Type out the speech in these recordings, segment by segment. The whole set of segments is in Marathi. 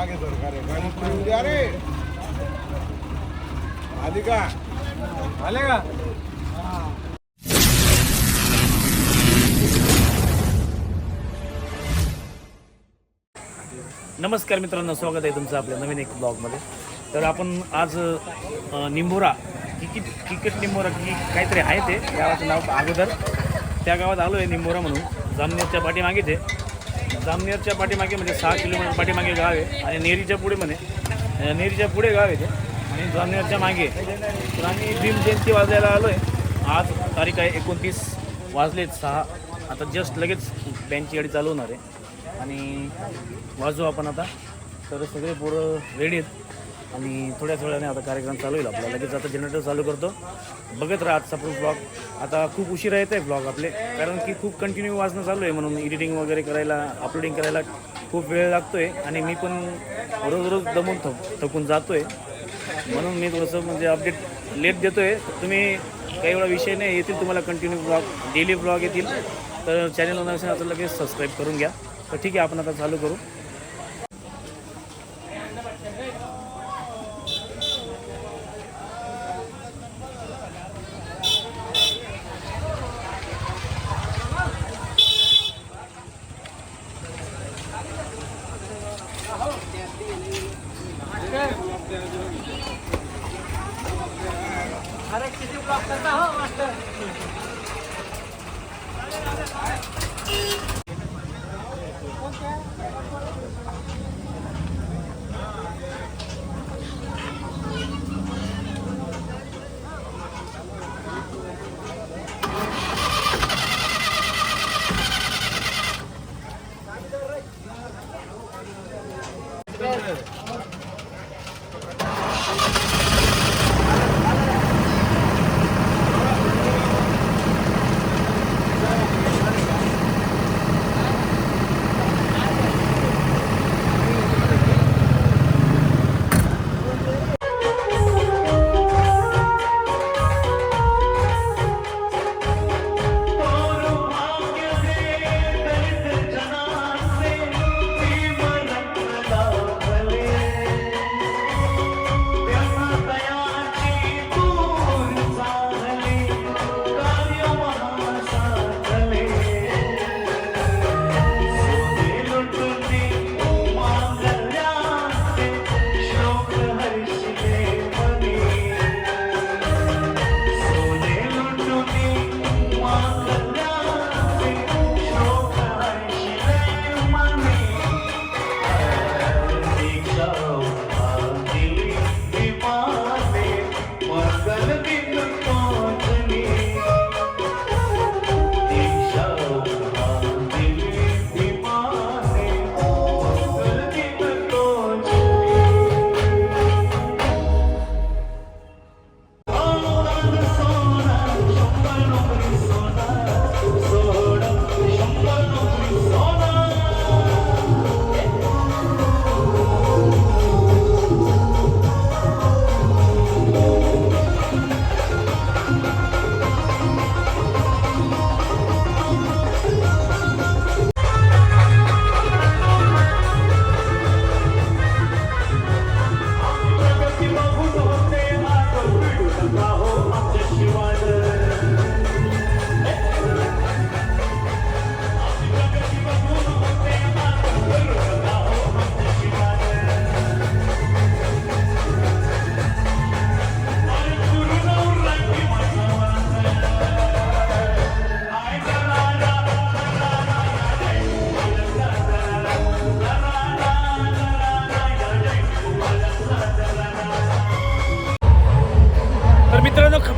मागे सरकार गाडी रे आधी का आले का नमस्कार मित्रांनो स्वागत आहे तुमचं आपल्या नवीन एक ब्लॉगमध्ये तर आपण आज निंबोरा किकिट क्रिकेट निंबोरा की काहीतरी आहे ते. गावाचं नाव अगोदर. त्या गावात आलो आहे निंबोरा म्हणून. जामनेरच्या पाठीमागे ते जामनेरच्या पाठीमागे म्हणजे सहा किलोमीटर पाठीमागे गाव आहे आणि नेरीच्या पुढे म्हणे नेरीच्या पुढे गाव आहे ते. आणि जामनेरच्या मागे तर आम्ही भीमजयंती वाजायला आलो आहे आज तारीख आहे एकोणतीस वाजलेत सहा. आता जस्ट लगेच बँची गाडी चालू होणार आहे. आणि वाजू आपण आता. तर सगळे पोरं रेडी आहेत. आणि थोड्याच वेळाने आता कार्यक्रम चालू होईल आपला. लगेच आता जनरेटर चालू करतो. बघत राहा आजचा पण ब्लॉग आता खूप उशिरा येत आहे ब्लॉग आपले. कारण की खूप कंटिन्यू वाचणं चालू आहे म्हणून एडिटिंग वगैरे करायला अपलोडिंग करायला खूप वेळ लागतो आहे आणि मी पण रोज रोज दमून थक थकून जातो आहे म्हणून मी थोडंसं म्हणजे अपडेट लेट देतो आहे तुम्ही काही वेळा विषय नाही येतील तुम्हाला कंटिन्यू ब्लॉग डेली ब्लॉग येतील. तर चॅनल नसेल आता लगेच सबस्क्राईब करून घ्या. तर ठीक आहे आपण आता चालू करू. तर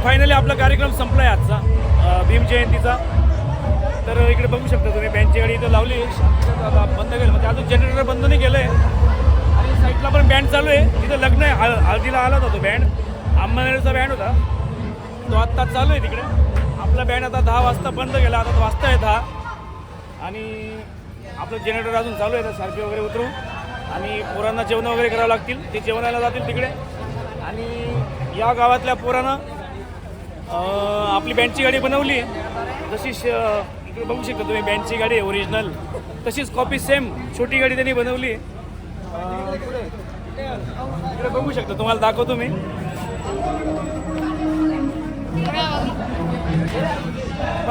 फायनली आपला कार्यक्रम संपला आहे आजचा भीम जयंतीचा. तर इकडे बघू शकता तुम्ही बँडची गाडी इथं लावली. आता बंद केलं. म्हणजे अजून जनरेटर बंद नाही केलं आहे आणि साईडला पण बँड चालू आहे. तिथं लग्न आहे. हळ हळदीला आला होता तो बँड आंबानेरचा बँड होता. तो आत्ता चालू आहे तिकडे. आपला बँड आता दहा वाजता बंद केला. आता तो वाजता आहे दहा. आणि आपलं जनरेटर अजून चालू आहे. सारखे वगैरे उतरू. आणि पोरांना जेवण वगैरे करावं लागतील. ते जेवणाला जातील तिकडे. आणि या गावातल्या पोरांना आपली बँडची गाडी बनवली. जशी श इकडे बघू शकता तुम्ही बँडची गाडी आहे ओरिजिनल तशीच कॉपी सेम छोटी गाडी त्यांनी बनवली. आहे इकडे बघू शकता तुम्हाला दाखवतो मी.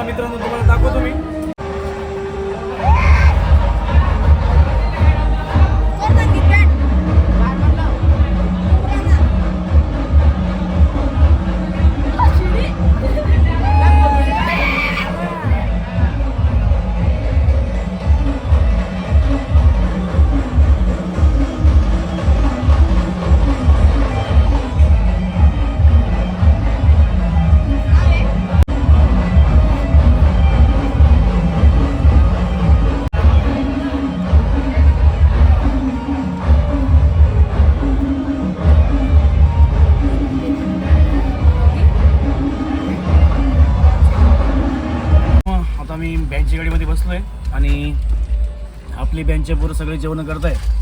मित्रांनो तुम्हाला दाखवतो मी. बसलो आहे आणि आपली बँकच्या पोरं सगळे जेवणं करत आहे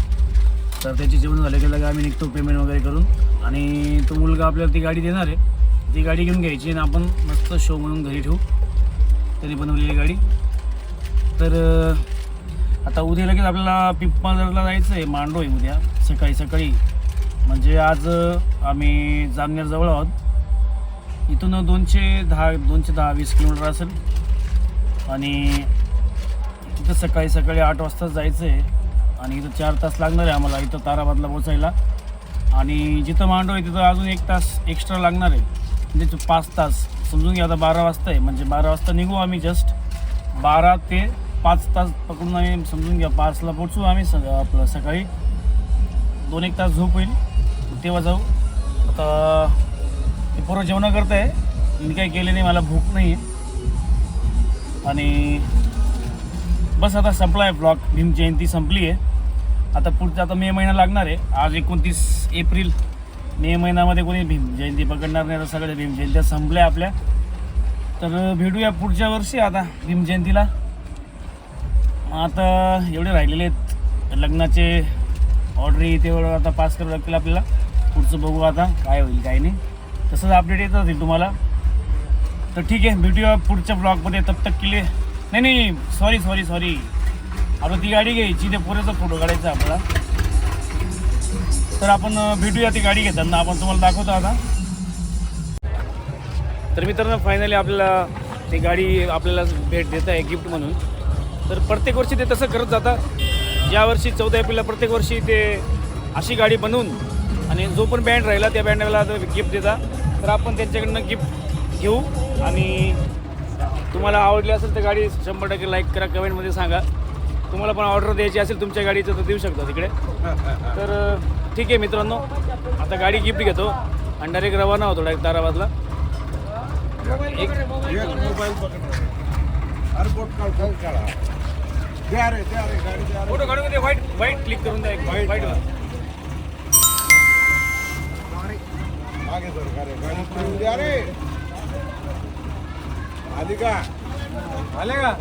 तर त्याची जेवण झाले की लगे आम्ही निघतो पेमेंट वगैरे करून. आणि तो मुलगा आपल्याला ती गाडी देणार आहे. ती गाडी घेऊन घ्यायची आणि आपण मस्त शो म्हणून घरी ठेवू. त्यांनी बनवलेली गाडी. तर आता उद्या लगेच आपल्याला पिंपळदरला जायचं आहे. मांडो आहे उद्या. सकाळी सकाळी. म्हणजे आज आम्ही जामनेरजवळ आहोत. इथून दोनशे दहा दोनशे दहा वीस किलोमीटर असेल. आणि तिथं सकाळी सकाळी आठ वाजता जायचं आहे आणि इथं चार तास लागणार आहे आम्हाला इथं ताराबादला पोचायला आणि जिथं मांडव आहे तिथं अजून एक तास एक्स्ट्रा लागणार आहे. म्हणजे पाच तास. समजून घ्या आता बारा वाजता आहे म्हणजे बारा वाजता निघू आम्ही जस्ट बारा ते पाच तास पकडून आम्ही समजून घ्या पाचला पोचू आम्ही स आपलं सकाळी. दोन एक तास झोप होईल. तेव्हा जाऊ. आता ते पूर्व जेवणं करत आहे मी काही केले नाही मला भूक नाही आहे आणि बस आता संपला आहे ब्लॉग भीम जयंती संपली आहे. आता पुढचा आता मे महिना लागणार आहे. आज एकोणतीस एप्रिल. मे महिन्यामध्ये कोणी भीम जयंती पकडणार नाही आता सगळ्या भीम जयंत्या संपल्या आपल्या. तर भेटूया पुढच्या वर्षी आता भीम जयंतीला. आता एवढे राहिलेले आहेत. लग्नाचे ऑर्डरी तेवढं आता पास करावं लागतील आपल्याला. पुढचं बघू आता काय होईल काय नाही. तसंच अपडेट येत राहतील तुम्हाला. तर ठीक आहे भेटूया पुढच्या ब्लॉगमध्ये तब तक केले नाही नाही सॉरी सॉरी सॉरी आता ती गाडी घ्यायची त्या पोऱ्याचा फोटो काढायचा आपला तर आपण भेटूया ती गाडी घेताना. आपण तुम्हाला दाखवतो आता. तर मित्रांनो फायनली आपल्याला ती गाडी आपल्याला भेट देत आहे गिफ्ट म्हणून. तर प्रत्येक वर्षी ते तसं करत जातात. यावर्षी चौदा एप्रिलला प्रत्येक वर्षी ते अशी गाडी बनवून आणि जो पण बँड राहिला त्या बँडला गिफ्ट देतात. तर आपण त्यांच्याकडनं गिफ्ट घेऊ आणि तुम्हाला आवडली असेल तर गाडी शंभर टक्के लाईक करा कमेंटमध्ये सांगा. तुम्हाला पण ऑर्डर द्यायची असेल तुमच्या गाडीचं तर देऊ शकता तिकडे. तर ठीक आहे मित्रांनो आता गाडी गिफ्ट घेतो. आणि डायरेक्ट रवाना होतो डायरेक्ट ताराबादला एक एक मोबाईल पकड एअरपोर्ट काढ फोन काढा द्या रे द्या रे गाडी द्या रे फोटो काढून दे व्हाईट व्हाईट क्लिक करून द्या White व्हाईट मागे सर का रे गाडी फिरून द्या रे आली का आले का